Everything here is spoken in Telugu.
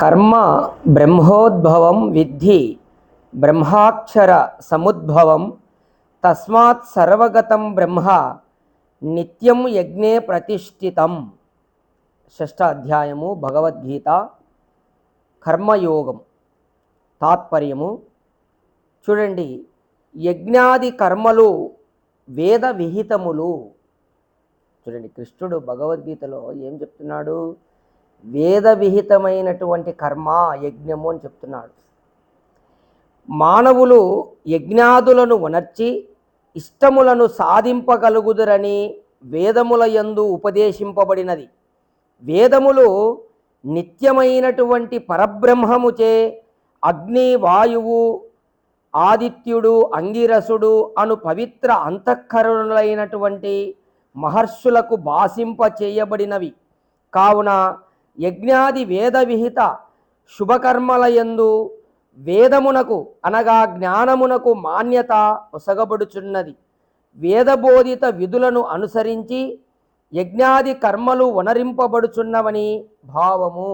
కర్మ బ్రహ్మోద్భవం విద్ధి బ్రహ్మాక్షర సముద్భవం తస్మాత్ సర్వగతం బ్రహ్మ నిత్యం యజ్ఞే ప్రతిష్ఠితం. షష్ఠ అధ్యాయము భగవద్గీత కర్మయోగం. తాత్పర్యము చూడండి యజ్ఞాది కర్మలు వేద విహితములు. చూడండి కృష్ణుడు భగవద్గీతలో ఏం చెప్తున్నాడు? వేద విహితమైనటువంటి కర్మ యజ్ఞము అని చెప్తున్నాడు. మానవులు యజ్ఞాదులను ఉనర్చి ఇష్టములను సాధింపగలుగుదురని వేదముల యందు ఉపదేశింపబడినది. వేదములు నిత్యమైనటువంటి పరబ్రహ్మముచే అగ్ని వాయువు ఆదిత్యుడు అంగిరసుడు అను పవిత్ర అంతఃకరణులైనటువంటి మహర్షులకు భాషింప చేయబడినవి కావున యజ్ఞాది వేద విహిత శుభకర్మలయందు వేదమునకు అనగా జ్ఞానమునకు మాన్యత ఒసగబడుచున్నది వేదబోధిత విధులను అనుసరించి యజ్ఞాది కర్మలు వనరింపబడుచున్నవని భావము.